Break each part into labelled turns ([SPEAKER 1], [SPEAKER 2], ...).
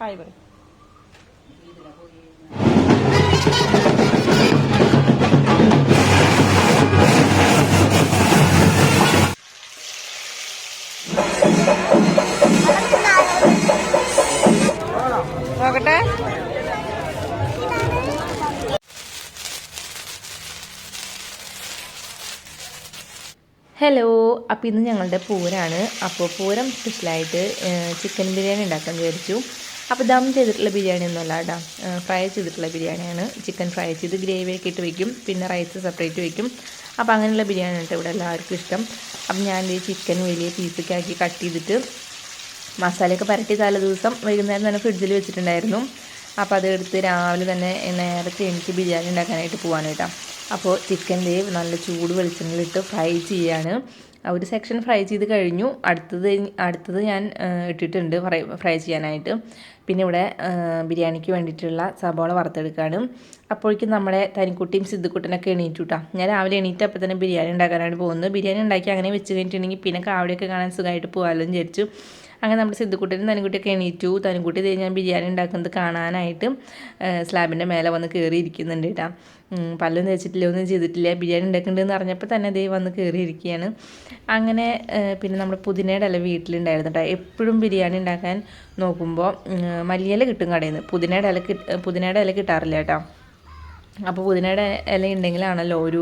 [SPEAKER 1] Hi പറ hello അപ്പോൾ ഇന്ന് ഞങ്ങളുടെ പൂരാണ്. അപ്പോൾ പൂരം സ്പെഷ്യലായിട്ട് ചിക്കൻ ബിരിയാണി ഉണ്ടാക്കാൻ വിചാരിച്ചു. അപ്പോൾ ദം ചെയ്തിട്ടുള്ള ബിരിയാണി ഒന്നുമല്ല കേട്ടോ. ഫ്രൈ ചെയ്തിട്ടുള്ള ബിരിയാണിയാണ്. ചിക്കൻ ഫ്രൈ ചെയ്ത് ഗ്രേവിയൊക്കെ ഇട്ട് വയ്ക്കും പിന്നെ റൈസ് സെപ്പറേറ്റ് വയ്ക്കും അപ്പോൾ അങ്ങനെയുള്ള ബിരിയാണി ഉണ്ട് ഇവിടെ എല്ലാവർക്കും ഇഷ്ടം. അപ്പം ഞാൻ ഈ ചിക്കൻ വലിയ പീസൊക്കെ ആക്കി കട്ട് ചെയ്തിട്ട് മസാലയൊക്കെ പരട്ടി തലേ ദിവസം വൈകുന്നേരം തന്നെ ഫ്രിഡ്ജിൽ വെച്ചിട്ടുണ്ടായിരുന്നു. അപ്പോൾ അതെടുത്ത് രാവിലെ തന്നെ നേരത്തെ എനിക്ക് ബിരിയാണി ഉണ്ടാക്കാനായിട്ട് പോകാനായിട്ടാണ് കേട്ടോ. അപ്പോൾ ചിക്കന്റെ നല്ല ചൂട് വെളിച്ചെണ്ണയിലിട്ട് ഫ്രൈ ചെയ്യാണ്. ഒരു സെക്ഷൻ ഫ്രൈ ചെയ്ത് കഴിഞ്ഞു. അടുത്തത് അടുത്തത് ഞാൻ ഇട്ടിട്ടുണ്ട് ഫ്രൈ ഫ്രൈ ചെയ്യാനായിട്ട്. പിന്നെ ഇവിടെ ബിരിയാണിക്ക് വേണ്ടിയിട്ടുള്ള സബോള വറുത്തെടുക്കാനും. അപ്പോഴേക്കും നമ്മുടെ തനിക്കുട്ടിയും സിദ്ധുക്കുട്ടനൊക്കെ എണീറ്റു കേട്ടോ ഞാൻ രാവിലെ എണീറ്റ് അപ്പോൾ തന്നെ ബിരിയാണി ഉണ്ടാക്കാനായിട്ട് പോകുന്നത് ബിരിയാണി ഉണ്ടാക്കി അങ്ങനെ വെച്ച് കഴിഞ്ഞിട്ടുണ്ടെങ്കിൽ പിന്നെ കാവടിയൊക്കെ കാണാൻ സുഖമായിട്ട് പോകാമല്ലോ എന്ന് വിചാരിച്ചു. അങ്ങനെ നമ്മുടെ സിദ്ധുക്കുട്ടിയും തനിക്കുട്ടിയൊക്കെ എണീറ്റു. തനിക്കുട്ടി ദേ ഞാൻ ബിരിയാണി ഉണ്ടാക്കുന്നത് കാണാനായിട്ട് സ്ലാബിന്റെ മേലെ വന്ന് കയറിയിരിക്കുന്നുണ്ട് കേട്ടോ ഉം, പല്ലൊന്നും തേച്ചിട്ടില്ല ഒന്നും ചെയ്തിട്ടില്ല. ബിരിയാണി ഉണ്ടാക്കുന്നുണ്ടെന്ന് അറിഞ്ഞപ്പോൾ തന്നെ ദേ വന്ന് കയറിയിരിക്കുകയാണ് അങ്ങനെ പിന്നെ നമ്മുടെ പുതിനയുടെ ഇല വീട്ടിലുണ്ടായിരുന്നു കേട്ടോ എപ്പോഴും ബിരിയാണി ഉണ്ടാക്കാൻ നോക്കുമ്പോൾ മല്ലിയില കിട്ടും കടയിൽ നിന്ന് പുതിനയുടെ ഇല കിട്ട് പുതിനയുടെ ഇല കിട്ടാറില്ല കേട്ടോ അപ്പോൾ പുതിനയുടെ ഇല ഉണ്ടെങ്കിലാണല്ലോ ഒരു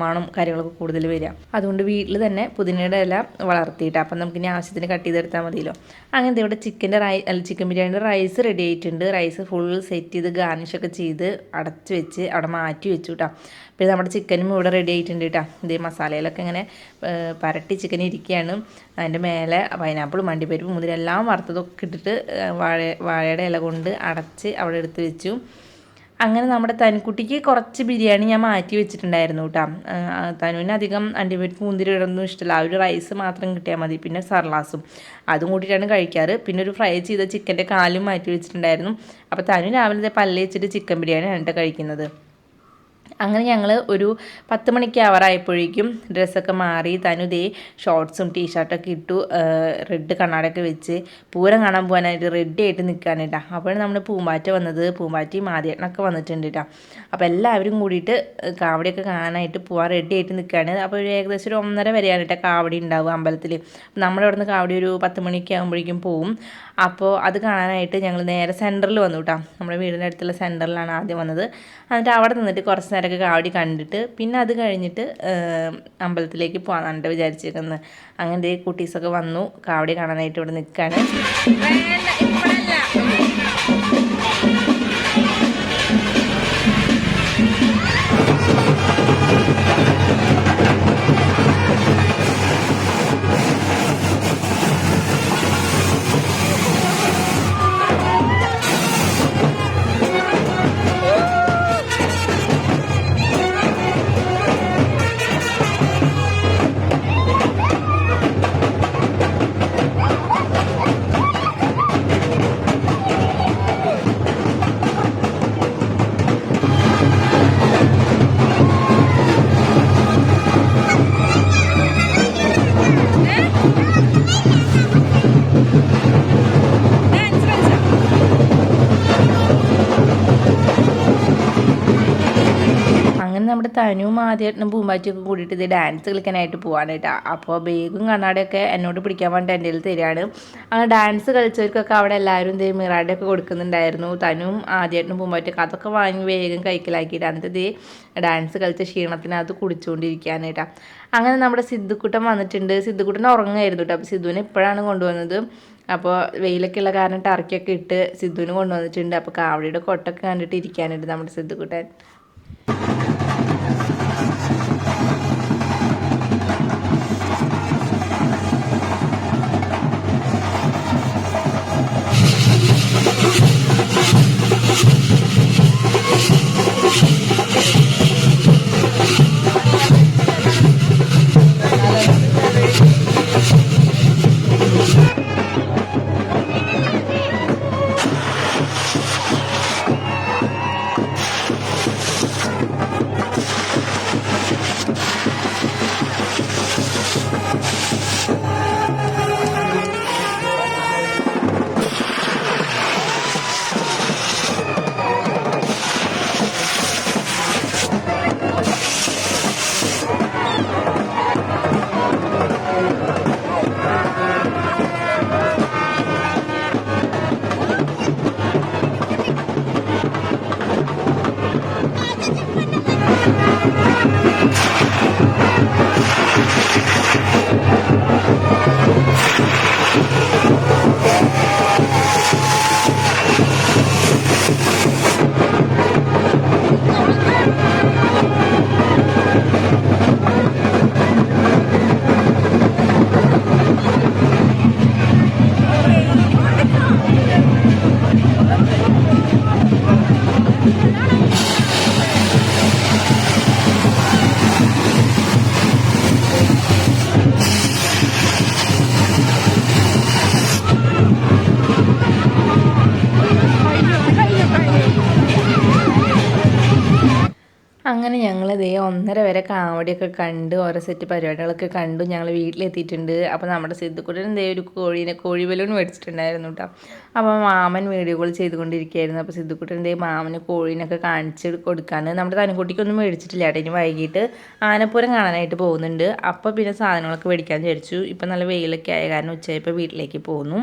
[SPEAKER 1] മണം കാര്യങ്ങളൊക്കെ കൂടുതൽ വരിക. അതുകൊണ്ട് വീട്ടിൽ തന്നെ പുതിനയുടെ ഇല വളർത്തിയിട്ട് അപ്പം നമുക്ക് ഇനി ആവശ്യത്തിന് കട്ട് ചെയ്തെടുത്താൽ മതിയല്ലോ. അങ്ങനത്തെ ഇവിടെ ചിക്കന്റെ റൈ അല്ല ചിക്കൻ ബിരിയാണിയുടെ റൈസ് റെഡി ആയിട്ടുണ്ട്. റൈസ് ഫുൾ സെറ്റ് ചെയ്ത് ഗാർണിഷൊക്കെ ചെയ്ത് അടച്ച് വെച്ച് അവിടെ മാറ്റി വെച്ചു കേട്ടോ പിന്നെ നമ്മുടെ ചിക്കനും ഇവിടെ റെഡി ആയിട്ടുണ്ട് കേട്ടോ ഇതേ മസാലയിലൊക്കെ ഇങ്ങനെ പരട്ടി ചിക്കൻ ഇരിക്കുകയാണ്. അതിന്റെ മേലെ പൈനാപ്പിൾ മണ്ടിപ്പരിപ്പ് മുതിരെല്ലാം വറുത്തതൊക്കെ ഇട്ടിട്ട് വാഴ വാഴയുടെ ഇല കൊണ്ട് അടച്ച് അവിടെ എടുത്ത് വെച്ചു. അങ്ങനെ നമ്മുടെ തനിക്കുട്ടിക്ക് കുറച്ച് ബിരിയാണി ഞാൻ മാറ്റി വെച്ചിട്ടുണ്ടായിരുന്നു കേട്ടോ. തനുവിന് അധികം അണ്ടിപ്പരിപ്പ് മുന്തിരി ഇടൊന്നും ഇഷ്ടമല്ല ആ ഒരു റൈസ് മാത്രം കിട്ടിയാൽ മതി. പിന്നെ സർലാസും. അതും കൂട്ടിയിട്ടാണ് കഴിക്കാറ്. പിന്നെ ഒരു ഫ്രൈ ചെയ്ത ചിക്കന്റെ കാലും മാറ്റി വെച്ചിട്ടുണ്ടായിരുന്നു. അപ്പോൾ തനു രാവിലത്തെ പല്ല് വെച്ചിട്ട് ചിക്കൻ ബിരിയാണിയാണ് കഴിക്കുന്നത്. അങ്ങനെ ഞങ്ങൾ ഒരു പത്ത് മണിക്ക് ആവറായപ്പോഴേക്കും ഡ്രസ്സൊക്കെ മാറി. തനുതേ ഷോർട്സും ടീഷർട്ടൊക്കെ ഇട്ടു. റെഡ് കണ്ണാടൊക്കെ വെച്ച് പൂരം കാണാൻ പോകാനായിട്ട് റെഡി ആയിട്ട് നിൽക്കുകയാണ് അപ്പോഴാണ് നമ്മുടെ പൂമ്പാറ്റ വന്നത്. പൂമ്പാറ്റയും ആദ്യേട്ടനൊക്കെ വന്നിട്ടുണ്ട് കേട്ടോ അപ്പോൾ എല്ലാവരും കൂടിയിട്ട് കാവടിയൊക്കെ കാണാനായിട്ട് പോകാൻ റെഡി ആയിട്ട് നിൽക്കുകയാണ് അപ്പോൾ ഒരു ഏകദേശം ഒരു ഒന്നര വരെയാണ് കേട്ടോ കാവടി ഉണ്ടാവുക അമ്പലത്തിൽ നമ്മുടെ അവിടെ കാവടി ഒരു പത്ത് മണിയൊക്കെ ആകുമ്പോഴേക്കും പോവും. അപ്പോൾ അത് കാണാനായിട്ട് ഞങ്ങൾ നേരെ സെന്ററിൽ വന്നു കേട്ടോ നമ്മുടെ വീടിന്റെ അടുത്തുള്ള സെന്ററിലാണ് ആദ്യം വന്നത്. എന്നിട്ട് അവിടെ നിന്നിട്ട് കുറച്ച് നേരമൊക്കെ കാവടി കണ്ടിട്ട് പിന്നെ അത് കഴിഞ്ഞിട്ട് അമ്പലത്തിലേക്ക് പോകാനാണ് വിചാരിച്ചിരിക്കുന്നത്. അങ്ങനെ കുട്ടീസൊക്കെ വന്നു കാവടി കാണാനായിട്ട് ഇവിടെ നിൽക്കുകയാണ് നമ്മുടെ തനുവും ആദ്യമായിട്ടും പൂമ്പാറ്റിയൊക്കെ കൂടിയിട്ട് ഇത് ഡാൻസ് കളിക്കാനായിട്ട് പോവാണ് കേട്ടോ അപ്പോൾ ബേഗും കണ്ണാടിയൊക്കെ എന്നോട് പിടിക്കാൻ വേണ്ടി എന്റെ കയ്യിൽ തരികയാണ്. ആ ഡാൻസ് കളിച്ചവർക്കൊക്കെ അവിടെ എല്ലാവരും ഇതേ മിറാഡൊക്കെ കൊടുക്കുന്നുണ്ടായിരുന്നു. തനുവും ആദ്യമായിട്ടും പൂമ്പാറ്റിയൊക്കെ അതൊക്കെ വാങ്ങി വേഗം കൈക്കലാക്കിയിട്ട് അന്നത്തെ ഇതേ ഡാൻസ് കളിച്ച ക്ഷീണത്തിനകത്ത് കുടിച്ചുകൊണ്ടിരിക്കുകയാണ് കേട്ടോ അങ്ങനെ നമ്മുടെ സിദ്ധുക്കുട്ടൻ വന്നിട്ടുണ്ട്. സിദ്ധുക്കുട്ടൻ ഉറങ്ങായിരുന്നു കേട്ടോ. അപ്പോൾ സിദ്ധുവിനെ ഇപ്പോഴാണ് കൊണ്ടുവന്നത്. അപ്പോൾ വെയിലൊക്കെ ഉള്ള കാരണം ടർക്കിയൊക്കെ ഇട്ട് സിദ്ധുവിന് കൊണ്ടുവന്നിട്ടുണ്ട്. അപ്പോൾ കാവടിയുടെ കൊട്ടൊക്കെ കണ്ടിട്ട് ഇരിക്കാനുണ്ട് നമ്മുടെ സിദ്ധുക്കുട്ടൻ Thank you. അങ്ങനെ ഞങ്ങൾ ഇതേ ഒന്നര വരെ കാവടിയൊക്കെ കണ്ട് ഓരോ സെറ്റ് പരിപാടികളൊക്കെ കണ്ടു. ഞങ്ങൾ വീട്ടിലെത്തിയിട്ടുണ്ട്. അപ്പോൾ നമ്മുടെ സിദ്ധുക്കുട്ടൻ ദേ ഒരു കോഴീനെ കോഴി ബലൂൺ മേടിച്ചിട്ടുണ്ടായിരുന്നു കേട്ടോ അപ്പോൾ മാമൻ വീഡിയോ കോൾ ചെയ്തുകൊണ്ടിരിക്കുകയായിരുന്നു. അപ്പോൾ സിദ്ധുക്കുട്ടൻ ദേ മാമന് കോഴീനൊക്കെ കാണിച്ച് കൊടുക്കാണ് നമ്മുടെ തനക്കുട്ടിക്കൊന്നും മേടിച്ചിട്ടില്ല കേട്ടോ. ഇനി വൈകിട്ട് ആനപ്പുരം കാണാനായിട്ട് പോകുന്നുണ്ട്. അപ്പോൾ പിന്നെ സാധനങ്ങളൊക്കെ മേടിക്കാൻ വിചാരിച്ചു. ഇപ്പം നല്ല വെയിലൊക്കെ ആയ കാരണം ഉച്ചയായപ്പോൾ വീട്ടിലേക്ക് പോകുന്നു.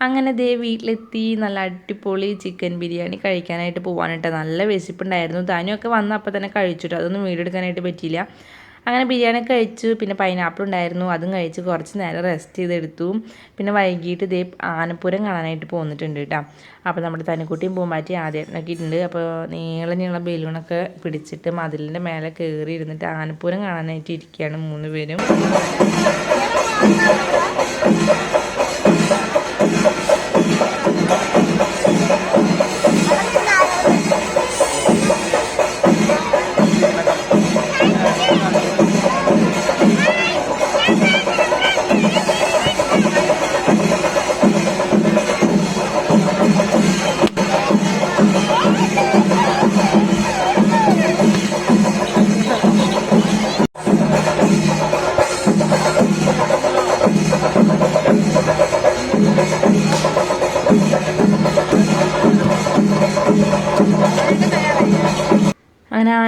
[SPEAKER 1] അങ്ങനെ ദേ വീട്ടിലെത്തി നല്ല അടിപൊളി ചിക്കൻ ബിരിയാണി കഴിക്കാനായിട്ട് പോകാനായിട്ട് നല്ല വിശപ്പുണ്ടായിരുന്നു. ധാന്യമൊക്കെ വന്ന് അപ്പോൾ തന്നെ കഴിച്ചിട്ട് അതൊന്നും വീടെടുക്കാനായിട്ട് പറ്റിയില്ല. അങ്ങനെ ബിരിയാണി കഴിച്ചു. പിന്നെ പൈനാപ്പിൾ ഉണ്ടായിരുന്നു. അതും കഴിച്ച് കുറച്ച് നേരം റെസ്റ്റ് ചെയ്തെടുത്തു. പിന്നെ വൈകിട്ട് ഇതേ ആനപ്പുരം കാണാനായിട്ട് പോന്നിട്ടുണ്ട് കേട്ടോ അപ്പോൾ നമ്മുടെ തനിക്കുട്ടിയും പൂമ്പാറ്റി ആദ്യം ഉണ്ട് അപ്പോൾ നീള നീള ബലൂണൊക്കെ പിടിച്ചിട്ട് മതിലിന്റെ മേലെ കയറി ഇരുന്നിട്ട് ആനപ്പുരം കാണാനായിട്ട് ഇരിക്കുകയാണ് മൂന്ന് പേരും.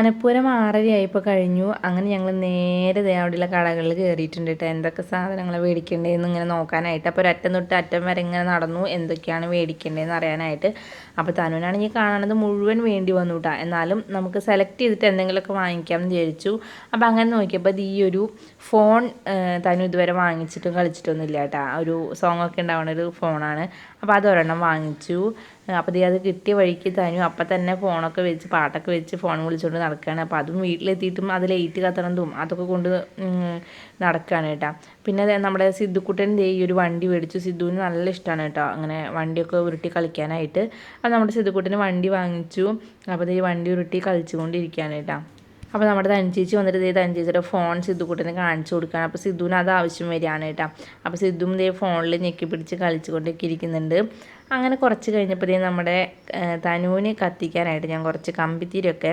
[SPEAKER 1] ആനപ്പൂരം ആറരയായപ്പോൾ കഴിഞ്ഞു. അങ്ങനെ ഞങ്ങൾ നേരെ ദേ അവിടെയുള്ള കടകളിൽ കയറിയിട്ടുണ്ട് കേട്ടോ എന്തൊക്കെ സാധനങ്ങൾ മേടിക്കേണ്ടതെന്ന് ഇങ്ങനെ നോക്കാനായിട്ട്. അപ്പോൾ ഒരറ്റം തൊട്ട് അറ്റം വരെ ഇങ്ങനെ നടന്നു. എന്തൊക്കെയാണ് മേടിക്കേണ്ടതെന്ന് അറിയാനായിട്ട്. അപ്പോൾ തനുവിനാണെങ്കിൽ കാണുന്നത് മുഴുവൻ വേണ്ടി വന്നു കേട്ടോ എന്നാലും നമുക്ക് സെലക്ട് ചെയ്തിട്ട് എന്തെങ്കിലുമൊക്കെ വാങ്ങിക്കാമെന്ന് വിചാരിച്ചു. അപ്പോൾ അങ്ങനെ നോക്കിയപ്പോൾ ഈ ഒരു ഫോൺ തനു ഇതുവരെ വാങ്ങിച്ചിട്ടും കളിച്ചിട്ടൊന്നുമില്ല കേട്ടോ. ഒരു സോങ് ഒക്കെ ഉണ്ടാവുന്ന ഒരു ഫോണാണ്. അപ്പോൾ അതൊരെണ്ണം വാങ്ങിച്ചു. അപ്പോൾ ദേ അത് കിട്ടിയ വഴിക്ക് തനു അപ്പം തന്നെ ഫോണൊക്കെ വെച്ച് പാട്ടൊക്കെ വെച്ച് ഫോൺ വിളിച്ചുകൊണ്ട് നടക്കുകയാണ് അപ്പോൾ അതും വീട്ടിലെത്തിയിട്ടും അത് ലൈറ്റ് കത്തണതും അതൊക്കെ കൊണ്ട് നടക്കുകയാണ് കേട്ടോ. പിന്നെ നമ്മുടെ സിദ്ധുക്കുട്ടൻ ദേ ഈ ഒരു വണ്ടി മേടിച്ചു. സിദ്ധുവിന് നല്ല ഇഷ്ടമാണ് കേട്ടോ അങ്ങനെ വണ്ടിയൊക്കെ ഉരുട്ടി കളിക്കാനായിട്ട്. അപ്പോൾ നമ്മുടെ സിദ്ധുക്കുട്ടന് വണ്ടി വാങ്ങിച്ചു. അപ്പോൾ ഈ വണ്ടി ഉരുട്ടി കളിച്ചുകൊണ്ടിരിക്കുകയാണ് കേട്ടോ. അപ്പോൾ നമ്മുടെ തനിച്ചേച്ചി വന്നിട്ട് ഇതേ തനിച്ചേച്ചിയുടെ ഫോൺ സിദ്ധുക്കുട്ടനെ കാണിച്ചു കൊടുക്കുകയാണ് അപ്പോൾ സിദ്ധുവിന് അത് ആവശ്യം വരികയാണ് കേട്ടോ. അപ്പോൾ സിദ്ധുവും ഇതേ ഫോണിൽ ഞെക്കി പിടിച്ച് കളിച്ചുകൊണ്ടൊക്കെ ഇരിക്കുന്നുണ്ട്. അങ്ങനെ കുറച്ച് കഴിഞ്ഞപ്പോഴത്തേക്കും നമ്മുടെ തനുവിന് കത്തിക്കാനായിട്ട് ഞാൻ കുറച്ച് കമ്പിത്തിരിയൊക്കെ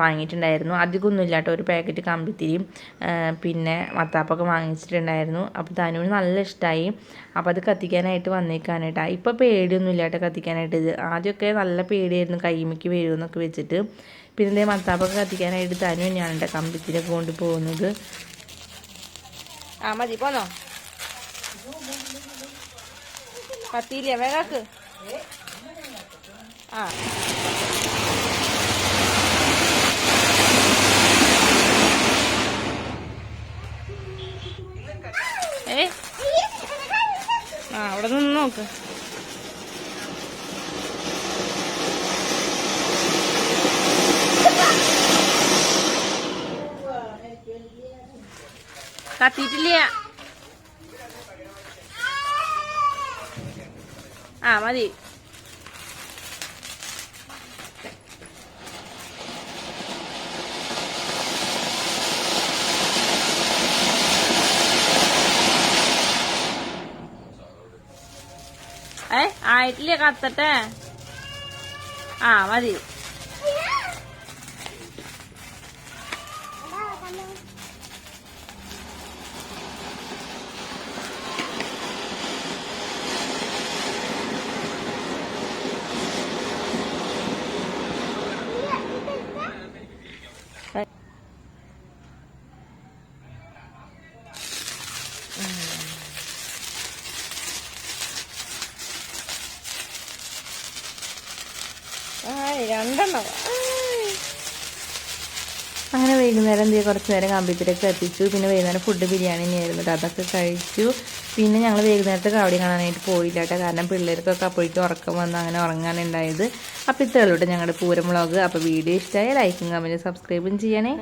[SPEAKER 1] വാങ്ങിയിട്ടുണ്ടായിരുന്നു. അധികമൊന്നും ഇല്ലാട്ടോ ഒരു പാക്കറ്റ് കമ്പിത്തിരിയും പിന്നെ മത്താപ്പൊക്കെ വാങ്ങിച്ചിട്ടുണ്ടായിരുന്നു. അപ്പോൾ തനുവിന് നല്ല ഇഷ്ടമായി അപ്പോൾ അത് കത്തിക്കാനായിട്ട് വന്നേക്കാണ് കേട്ടോ. ഇപ്പോൾ പേടിയൊന്നും ഇല്ല കേട്ടോ കത്തിക്കാനായിട്ട് ഇത്. ആദ്യമൊക്കെ നല്ല പേടിയായിരുന്നു കൈമിക്ക് വരുമെന്നൊക്കെ വെച്ചിട്ട്. പിന്നെ ഇതേ മത്താപ്പൊക്കെ കത്തിക്കാനായിട്ട് തനു തന്നെയാണ് എന്റെ കമ്പിത്തിലൊക്കെ കൊണ്ട് പോകുന്നത് ആ മതി പോന്നോ. കത്തിയില്ലേ വേഗാക്ക്. ആ. ആ അവിടെ നിന്ന് നോക്ക്. കത്തിയിട്ടില്ല. ആ മതി. ഏ ആയിട്ടില്ല കത്തട്ടെ? ആ മതി. അങ്ങനെ വൈകുന്നേരം എന്ത് കുറച്ച് നേരം കമ്പിത്തിരക്ക് എത്തിച്ചു പിന്നെ വൈകുന്നേരം ഫുഡ് ബിരിയാണി തന്നെയായിരുന്നു കേട്ടോ. അതൊക്കെ കഴിച്ചു. പിന്നെ ഞങ്ങൾ വൈകുന്നേരത്തെ കവടി കാണാനായിട്ട് പോയില്ല കേട്ടോ. കാരണം പിള്ളേർക്കൊക്കെ അപ്പോഴേക്കും ഉറക്കം വന്ന് അങ്ങനെ ഉറങ്ങാനുണ്ടായത്. അപ്പോൾ ഇത്രയുള്ളൂ കേട്ടോ ഞങ്ങളുടെ പൂരം വ്ളോഗ് അപ്പോൾ വീഡിയോ ഇഷ്ടമായ ലൈക്കും കമന്റും സബ്സ്ക്രൈബും ചെയ്യണേ.